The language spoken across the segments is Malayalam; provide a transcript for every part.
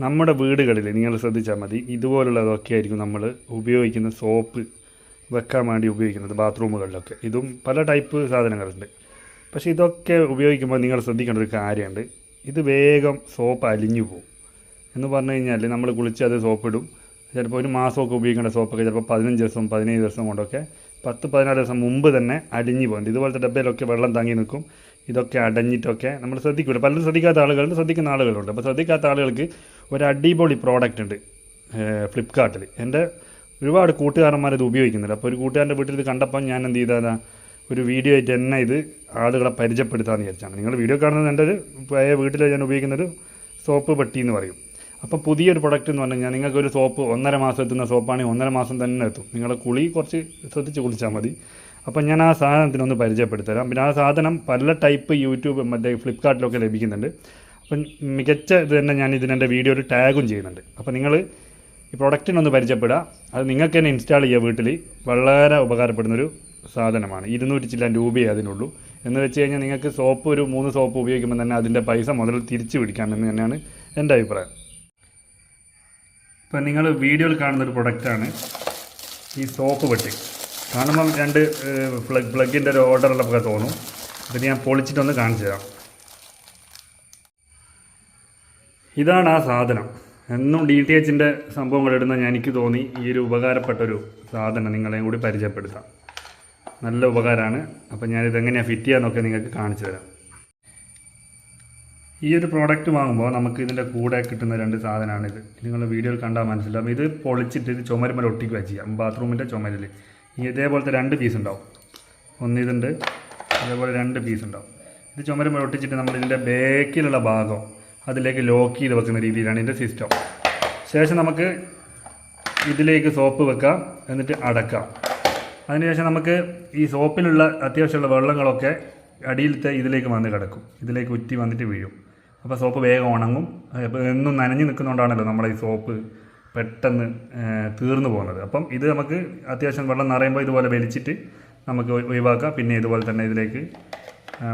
നമ്മുടെ വീടുകളിൽ നിങ്ങൾ ശ്രദ്ധിച്ചാൽ മതി ഇതുപോലുള്ളതൊക്കെ ആയിരിക്കും നമ്മൾ ഉപയോഗിക്കുന്ന സോപ്പ് വെക്കാൻ വേണ്ടി ഉപയോഗിക്കുന്നത് ബാത്റൂമുകളിലൊക്കെ. ഇതും പല ടൈപ്പ് സാധനങ്ങളുണ്ട്. പക്ഷേ ഇതൊക്കെ ഉപയോഗിക്കുമ്പോൾ നിങ്ങൾ ശ്രദ്ധിക്കേണ്ട ഒരു കാര്യമുണ്ട്. ഇത് വേഗം സോപ്പ് അലിഞ്ഞു പോകും എന്ന് പറഞ്ഞു കഴിഞ്ഞാൽ നമ്മൾ കുളിച്ച് അത് സോപ്പ് ഇടും ചിലപ്പോൾ ഒരു മാസമൊക്കെ ഉപയോഗിക്കേണ്ട സോപ്പൊക്കെ ചിലപ്പോൾ പതിനഞ്ച് ദിവസം പതിനേഴ് ദിവസം കൊണ്ടൊക്കെ പത്ത് പതിനാല് ദിവസം മുമ്പ് തന്നെ അലിഞ്ഞു പോകും. ഇതുപോലത്തെ ഡബ്ബയിലൊക്കെ വെള്ളം തങ്ങി നിൽക്കും. ഇതൊക്കെ അടഞ്ഞിട്ടൊക്കെ നമ്മൾ ശ്രദ്ധിക്കില്ല പലരും ശ്രദ്ധിക്കാത്ത ആളുകളുണ്ട് ശ്രദ്ധിക്കുന്ന ആളുകളുണ്ട്. അപ്പോൾ ശ്രദ്ധിക്കാത്ത ആളുകൾക്ക് ഒരു അടിപൊളി പ്രോഡക്റ്റ് ഉണ്ട് ഫ്ലിപ്കാർട്ടിൽ എന്റെ ഒരുപാട് കൂട്ടുകാരന്മാർ ഇത് ഉപയോഗിക്കുന്നുണ്ട് അപ്പോൾ ഒരു കൂട്ടുകാരന്റെ വീട്ടിൽ ഇത് കണ്ടപ്പോൾ ഞാൻ എന്ത് ചെയ്താൽ ഒരു വീഡിയോ ആയിട്ട് എന്നെ ഇത് ആളുകളെ പരിചയപ്പെടുത്താമെന്ന് വിചാരിച്ചാണ്. നിങ്ങൾ വീഡിയോ കാണുന്നത് എന്റെ ഒരു വീട്ടിൽ ഞാൻ ഉപയോഗിക്കുന്നൊരു സോപ്പ് പെട്ടി എന്ന് പറയും. അപ്പോൾ പുതിയൊരു പ്രൊഡക്റ്റ് എന്ന് പറഞ്ഞു കഴിഞ്ഞാൽ നിങ്ങൾക്കൊരു സോപ്പ് ഒന്നര മാസം എത്തുന്ന സോപ്പാണെങ്കിൽ ഒന്നര മാസം തന്നെ എത്തും. നിങ്ങളുടെ കുളി കുറച്ച് ശ്രദ്ധിച്ച് കുളിച്ചാൽ മതി. അപ്പം ഞാൻ ആ സാധനത്തിനൊന്ന് പരിചയപ്പെടുത്തരാം. പിന്നെ ആ സാധനം പല ടൈപ്പ് യൂട്യൂബ് മറ്റേ ഫ്ലിപ്കാർട്ടിലൊക്കെ ലഭിക്കുന്നുണ്ട്. അപ്പം മികച്ച ഇത് തന്നെ ഞാൻ ഇതിനെന്റെ വീഡിയോയിൽ ടാഗും ചെയ്യുന്നുണ്ട്. അപ്പോൾ നിങ്ങൾ ഈ പ്രൊഡക്റ്റിനൊന്ന് പരിചയപ്പെടുക. അത് നിങ്ങൾക്ക് തന്നെ ഇൻസ്റ്റാൾ ചെയ്യുക വീട്ടിൽ. വളരെ ഉപകാരപ്പെടുന്നൊരു സാധനമാണ്. ഇരുന്നൂറ്റി ചില്ലാൻ രൂപയേ അതിനുള്ളൂ. എന്ന് വെച്ച് കഴിഞ്ഞാൽ നിങ്ങൾക്ക് സോപ്പ് ഒരു മൂന്ന് സോപ്പ് ഉപയോഗിക്കുമ്പോൾ തന്നെ അതിന്റെ പൈസ മുതൽ തിരിച്ചു പിടിക്കാമെന്ന് തന്നെയാണ് എന്റെ അഭിപ്രായം. ഇപ്പം നിങ്ങൾ വീഡിയോയിൽ കാണുന്നൊരു പ്രൊഡക്റ്റാണ് ഈ സോപ്പ് പെട്ടി കാണുമ്പം രണ്ട് പ്ലഗ് പ്ലഗിന്റെ ഒരു ഓർഡറുള്ളതൊക്കെ തോന്നും. അതിന് ഞാൻ പൊളിച്ചിട്ടൊന്ന് കാണിച്ചു തരാം. ഇതാണ് ആ സാധനം. എന്നും ഡി ടി എച്ചിന്റെ സംഭവങ്ങൾ ഇടുന്ന ഞാൻ എനിക്ക് തോന്നി ഈ ഒരു ഉപകാരപ്പെട്ടൊരു സാധനം നിങ്ങളെയും കൂടി പരിചയപ്പെടുത്താം. നല്ല ഉപകാരമാണ്. അപ്പം ഞാനിത് എങ്ങനെയാണ് ഫിറ്റ് ചെയ്യാന്നൊക്കെ നിങ്ങൾക്ക് കാണിച്ചു തരാം. ഈ ഒരു പ്രോഡക്റ്റ് വാങ്ങുമ്പോൾ നമുക്ക് ഇതിന്റെ കൂടെ കിട്ടുന്ന രണ്ട് സാധനമാണിത്. നിങ്ങൾ വീഡിയോയിൽ കണ്ടാൽ മനസ്സിലാവും. ഇത് പൊളിച്ചിട്ട് ഇത് ചുമരുമല ഒട്ടിക്കുക ചെയ്യാം. ബാത്റൂമിന്റെ ചുമരിൽ ഇതേപോലത്തെ രണ്ട് പീസ് ഉണ്ടാവും. ഒന്ന് ഇതുണ്ട് അതേപോലെ രണ്ട് പീസ് ഉണ്ടാവും. ഇത് ചുമരുമ്പോൾ ഒട്ടിച്ചിട്ട് നമ്മൾ ഇതിന്റെ ബേക്കിലുള്ള ഭാഗം അതിലേക്ക് ലോക്ക് ചെയ്ത് വെക്കുന്ന രീതിയിലാണ് ഇതിന്റെ സിസ്റ്റം ശേഷം നമുക്ക് ഇതിലേക്ക് സോപ്പ് വെക്കാം എന്നിട്ട് അടക്കാം. അതിനുശേഷം നമുക്ക് ഈ സോപ്പിലുള്ള അത്യാവശ്യമുള്ള വെള്ളങ്ങളൊക്കെ അടിയിലത്തെ ഇതിലേക്ക് വന്ന് കിടക്കും. ഇതിലേക്ക് ഉറ്റി വന്നിട്ട് വീഴും. അപ്പോൾ സോപ്പ് വേഗം ഉണങ്ങും. എന്നും നനഞ്ഞു നിൽക്കുന്നതുകൊണ്ടാണല്ലോ നമ്മുടെ ഈ സോപ്പ് പെട്ടെന്ന് തീർന്നു പോകുന്നത്. അപ്പം ഇത് നമുക്ക് അത്യാവശ്യം വെള്ളം നിറയുമ്പോൾ ഇതുപോലെ വലിച്ചിട്ട് നമുക്ക് ഒഴി- ഒഴിവാക്കാം. പിന്നെ ഇതുപോലെ തന്നെ ഇതിലേക്ക്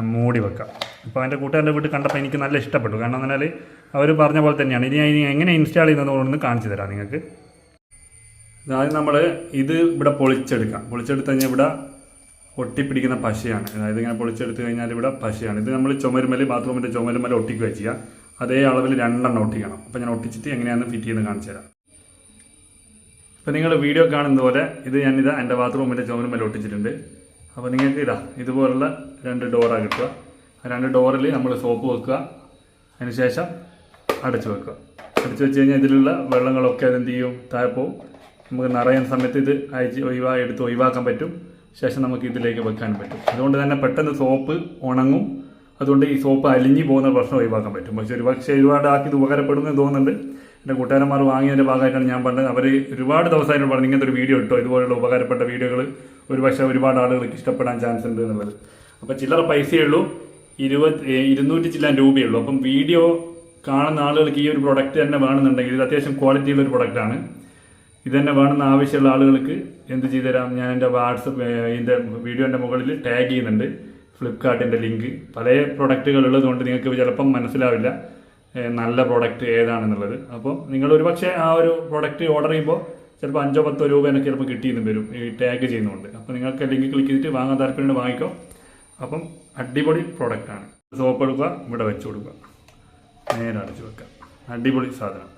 മൂടി വെക്കാം. അപ്പോൾ എന്റെ കൂട്ടുകാരുടെ വീട്ടിൽ കണ്ടപ്പോൾ എനിക്ക് നല്ല ഇഷ്ടപ്പെട്ടു. കാരണം എന്ന് പറഞ്ഞാൽ അവർ പറഞ്ഞ പോലെ തന്നെയാണ്. ഇനി ഇനി എങ്ങനെ ഇൻസ്റ്റാൾ ചെയ്യുന്നതെന്ന് കാണിച്ചു തരാം നിങ്ങൾക്ക്. അതായത് നമ്മൾ ഇത് ഇവിടെ പൊളിച്ചെടുക്കാം. പൊളിച്ചെടുത്ത് കഴിഞ്ഞാൽ ഇവിടെ ഒട്ടിപ്പിടിക്കുന്ന പശയാണ്. അതായത് ഇങ്ങനെ പൊളിച്ചെടുത്ത് കഴിഞ്ഞാൽ ഇവിടെ പശയാണ്. ഇത് നമ്മൾ ചുമരുമൽ ബാത്റൂമിന്റെ ചുമരുമല ഒട്ടിക്കുക ചെയ്യുക. അതേ അളവിൽ രണ്ടെണ്ണം ഒട്ടിക്കണം. അപ്പോൾ ഞാൻ ഒട്ടിച്ചിട്ട് എങ്ങനെയാണെന്ന് ഫിറ്റ് ചെയ്യുന്നത് കാണിച്ചു തരാം. അപ്പോൾ നിങ്ങൾ വീഡിയോ കാണുന്ന പോലെ ഇത് ഞാനിത് എന്റെ ബാത്റൂമിന്റെ ചുമരുമല ഒട്ടിച്ചിട്ടുണ്ട്. അപ്പോൾ നിങ്ങൾക്ക് ഇതാ ഇതുപോലുള്ള രണ്ട് ഡോറാണ് കിട്ടുക. ആ രണ്ട് ഡോറിൽ നമ്മൾ സോപ്പ് വെക്കുക. അതിനുശേഷം അടച്ചു വെക്കുക. അടച്ചു വെച്ച് കഴിഞ്ഞാൽ ഇതിലുള്ള വെള്ളങ്ങളൊക്കെ അതെന്ത് ചെയ്യും? താഴെപ്പോവും നമുക്ക് നിറയുന്ന സമയത്ത് ഇത് അയച്ച് ഒഴിവാ എടുത്ത് ഒഴിവാക്കാൻ പറ്റും. ശേഷം നമുക്ക് ഇതിലേക്ക് വെക്കാൻ പറ്റും. അതുകൊണ്ട് തന്നെ പെട്ടെന്ന് സോപ്പ് ഉണങ്ങും. അതുകൊണ്ട് ഈ സോപ്പ് അലിഞ്ഞു പോകുന്ന പ്രശ്നം ഒഴിവാക്കാൻ പറ്റും. പക്ഷേ ഒരു പക്ഷേ ഒരുപാട് ആക്കി ഇത് ഉപകാരപ്പെടുമെന്ന് തോന്നുന്നുണ്ട്. എന്റെ കൂട്ടുകാരന്മാർ വാങ്ങിയതിന്റെ ഭാഗമായിട്ടാണ് ഞാൻ പറഞ്ഞത്. അവർ ഒരുപാട് ദിവസമായിട്ട് പറഞ്ഞു ഇങ്ങനത്തെ ഒരു വീഡിയോ ഇട്ടോ? ഇതുപോലുള്ള ഉപകാരപ്പെട്ട വീഡിയോകൾ ഒരു പക്ഷേ ഒരുപാട് ആളുകൾക്ക് ഇഷ്ടപ്പെടാൻ ചാൻസ് ഉണ്ട് എന്നുള്ളത്. അപ്പോൾ ചില്ലറ പൈസയേ ഉള്ളൂ. ഇരുപത് ഇരുന്നൂറ്റി ചില്ലാൻ രൂപയേ ഉള്ളൂ അപ്പം വീഡിയോ കാണുന്ന ആളുകൾക്ക് ഈ ഒരു പ്രൊഡക്റ്റ് തന്നെ വേണമെന്നുണ്ടെങ്കിൽ ഇത് അത്യാവശ്യം ക്വാളിറ്റിയുള്ള ഒരു പ്രൊഡക്റ്റാണ് ഇത് തന്നെ വേണമെന്ന് ആവശ്യമുള്ള ആളുകൾക്ക് എന്ത് ചെയ്തുതരാം? ഞാൻ എന്റെ വാട്സപ്പ് ഇതിന്റെ വീഡിയോന്റെ മുകളിൽ ടാഗ് ചെയ്യുന്നുണ്ട്. ഫ്ലിപ്കാർട്ടിന്റെ ലിങ്ക്. പല പ്രൊഡക്റ്റുകൾ ഉള്ളതുകൊണ്ട് നിങ്ങൾക്ക് ചിലപ്പം മനസ്സിലാവില്ല നല്ല പ്രോഡക്റ്റ് ഏതാണെന്നുള്ളത്. അപ്പോൾ നിങ്ങൾ ഒരു പക്ഷേ ആ ഒരു പ്രോഡക്റ്റ് ഓർഡർ ചെയ്യുമ്പോൾ ചിലപ്പോൾ അഞ്ചോ പത്തോ രൂപ എനിക്ക് ചിലപ്പോൾ കിട്ടിയെന്നും വരും ഈ ടാഗ് ചെയ്യുന്നതുകൊണ്ട് അപ്പോൾ നിങ്ങൾക്ക് ലിങ്ക് ക്ലിക്ക് ചെയ്തിട്ട് വാങ്ങാൻ താല്പര്യം വാങ്ങിക്കോ. അപ്പം അടിപൊളി പ്രോഡക്റ്റാണ് സോപ്പ് എടുക്കുക ഇവിടെ വെച്ച് കൊടുക്കുക. നേരെ അടച്ചു വെക്കുക അടിപൊളി സാധനം.